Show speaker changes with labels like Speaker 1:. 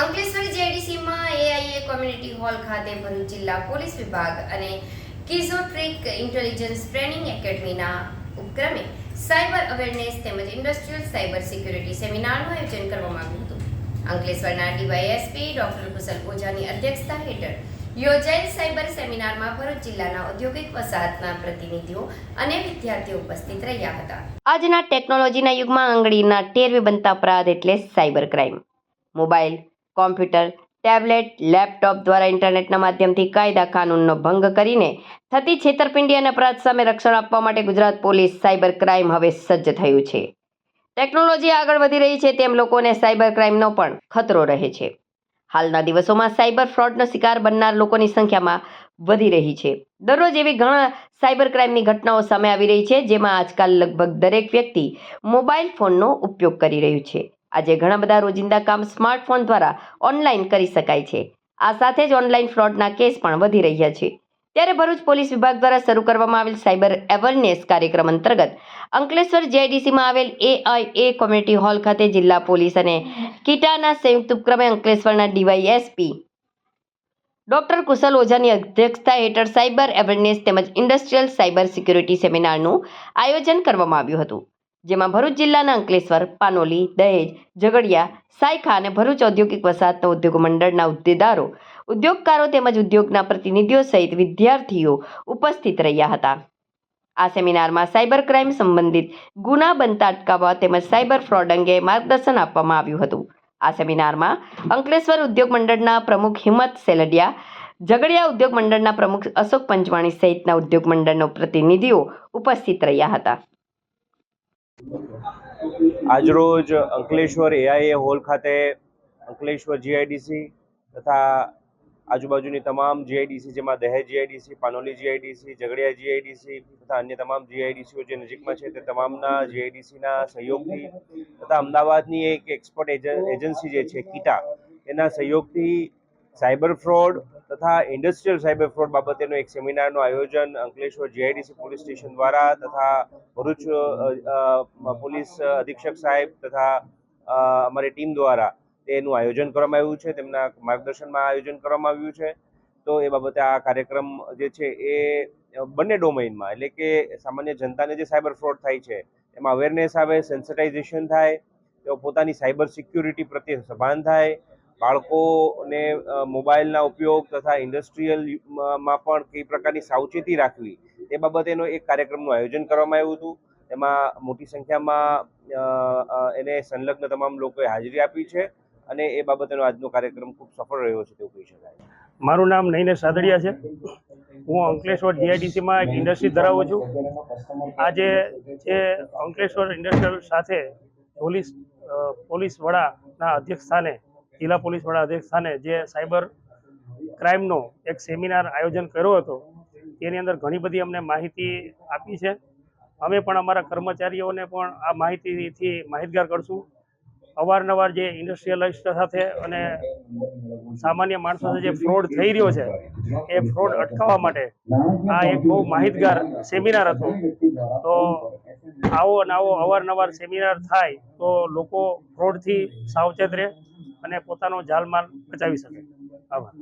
Speaker 1: અંકલેશ્વર જેડીસીમાં AIA community hall ખાતે ભરૂચ જિલ્લા પોલીસ વિભાગ અને કિઝોટ્રિક ઇન્ટેલિજન્સ ટ્રેનિંગ એકેડમીના ઉપક્રમે સાયબર અવેરનેસ તેમજ ઇન્ડસ્ટ્રીયલ સાયબર સિક્યુરિટી સેમિનારનું આયોજન કરવામાં આવ્યું હતું. અંકલેશ્વરના ડીવાયએસપી ડોક્ટર કુશલ ઓઝાની અધ્યક્ષતા હેઠળ યોજાયેલ સાયબર સેમિનારમાં ભરૂચ જિલ્લાના ઔદ્યોગિક વસાહતના પ્રતિનિધિઓ અને વિદ્યાર્થીઓ ઉપસ્થિત રહ્યા હતા. આજના ટેકનોલોજીના યુગમાં આંગળીના ટેરવે બનતા અપરાધ એટલે cyber crime. Mobile computer, tablet, laptop દ્વારા ઇન્ટરનેટના માધ્યમથી કાયદા કાનૂનનો ભંગ કરીને થતી છેતરપિંડી અને અપરાધ સામે રક્ષણ આપવા માટે ગુજરાત પોલીસ સાયબર ક્રાઇમ હવે સજ્જ થયું છે. ટેકનોલોજી આગળ વધી રહી છે તેમ લોકોને સાયબર ક્રાઇમનો પણ ખતરો રહે છે. હાલના દિવસોમાં સાયબર ફ્રોડનો શિકાર બનનાર લોકોની સંખ્યામાં વધી રહી છે. દરરોજ એવી ઘણા સાયબર ક્રાઇમની ઘટનાઓ સામે આવી રહી છે જેમાં આજકાલ લગભગ દરેક વ્યક્તિ મોબાઈલ ફોનનો ઉપયોગ કરી રહ્યું છે. આજે ઘણા બધા રોજિંદા કામ સ્માર્ટફોન દ્વારા ઓનલાઈન કરી શકાય છે. આ સાથે જ ઓનલાઈન ફ્રોડના કેસ પણ વધી રહ્યા છે. ત્યારે ભરૂચ પોલીસ વિભાગ દ્વારા શરૂ કરવામાં આવેલ સાયબર અવેરનેસ કાર્યક્રમ અંતર્ગત અંકલેશ્વર જેઆઈડીસીમાં આવેલ એઆઈએ કોમ્યુનિટી હોલ ખાતે જિલ્લા પોલીસ અને કીટાના સંયુક્ત ઉપક્રમે અંકલેશ્વરના ડીવાયએસપી ડોક્ટર કુશલ ઓઝાની અધ્યક્ષતા હેઠળ સાયબર અવેરનેસ તેમજ ઇન્ડસ્ટ્રીયલ સાયબર સિક્યુરિટી સેમિનારનું આયોજન કરવામાં આવ્યું હતું. જેમાં ભરૂચ જિલ્લાના અંકલેશ્વર, પાનોલી, દહેજ, ઝઘડિયા, સાયખા અને ભરૂચ ઔદ્યોગિક વસાહતના ઉદ્યોગ મંડળના હોદ્દેદારો ઉદ્યોગકારો તેમજ ઉદ્યોગના પ્રતિનિધિઓ સહિત વિદ્યાર્થીઓ ઉપસ્થિત રહ્યા હતા. આ સેમિનારમાં સાયબર ક્રાઇમ સંબંધિત ગુના બનતા અટકાવવા તેમજ સાયબર ફ્રોડ અંગે માર્ગદર્શન આપવામાં આવ્યું હતું. આ સેમિનારમાં અંકલેશ્વર ઉદ્યોગ મંડળના પ્રમુખ હિંમત સેલડિયા, ઝઘડિયા ઉદ્યોગ મંડળના પ્રમુખ અશોક પંચવાણી સહિતના ઉદ્યોગ મંડળના પ્રતિનિધિઓ ઉપસ્થિત રહ્યા હતા.
Speaker 2: આજરોજ અંકલેશ્વર એઆઈએ હોલ ખાતે અંકલેશ્વર જીઆઈડીસી તથા આજુબાજુની તમામ જીઆઈડીસી જેમાં Dahej GIDC Panoli GIDC Jhagadia GIDC તથા અન્ય તમામ જીઆઈડીસીઓ જે નજીકમાં છે તે તમામના જીઆઈડીસીના સહયોગથી તથા અમદાવાદની એક એક્સપર્ટ એજન્સી જે છે, કીટા, એના સહયોગથી સાયબર ફ્રોડ તથા ઇન્ડસ્ટ્રીયલ સાયબર ફ્રોડ બાબતેનું એક સેમિનારનું આયોજન અંકલેશ્વર જીઆઈડીસી પોલીસ સ્ટેશન દ્વારા તથા ભરૂચ પોલીસ અધિક્ષક સાહેબ તથા અમારી ટીમ દ્વારા તેનું આયોજન કરવામાં આવ્યું છે, તેમના માર્ગદર્શનમાં આયોજન કરવામાં આવ્યું છે. તો એ બાબતે આ કાર્યક્રમ જે છે એ બંને ડોમેઇનમાં એટલે કે સામાન્ય જનતાને જે સાયબર ફ્રોડ થાય છે, એમાં અવેરનેસ આવે સેન્સિટાઇઝેશન થાય, તેઓ પોતાની સાયબર સિક્યુરિટી પ્રત્યે સભાન થાય બાળકોને મોબાઈલના ઉપયોગ તથા ઇન્ડસ્ટ્રીયલમાં પણ કઈ પ્રકારની સાવચેતી રાખવી, એ બાબતેનો એક કાર્યક્રમનું આયોજન કરવામાં આવ્યું હતું. એમાં મોટી સંખ્યામાં એને સંલગ્ન તમામ લોકોએ હાજરી આપી છે અને એ બાબતેનો આજનો કાર્યક્રમ ખૂબ સફળ રહ્યો છે તેવું કહી શકાય.
Speaker 3: મારું નામ નૈનેશ સાદડિયા છે. હું અંકલેશ્વર જીઆઈડીસીમાં એક ઇન્ડસ્ટ્રી ધરાવું છું. આજે જે અંકલેશ્વર ઇન્ડસ્ટ્રીયલ સાથે પોલીસ પોલીસ વડાના અધ્યક્ષ સ્થાને જિલ્લા પોલીસ વડા અધ્યક્ષ સ્થાને જે સાયબર ક્રાઇમનો એક સેમિનાર આયોજન કર્યો હતો, તેની અંદર ઘણી બધી અમને માહિતી આપી છે. અમે પણ અમારા કર્મચારીઓને પણ આ માહિતીથી માહિતગાર કરશું. અવારનવાર જે ઇન્ડસ્ટ્રીયલિસ્ટ સાથે અને સામાન્ય માણસો સાથે જે ફ્રોડ થઈ રહ્યો છે, એ ફ્રોડ અટકાવવા માટે આ એક બહુ માહિતગાર સેમિનાર હતો. તો આવો અને આવો અવારનવાર સેમિનાર થાય તો લોકો ફ્રોડથી સાવચેત રહે. અને પોતાનો જાલમાલ બચાવી શકે. આભાર.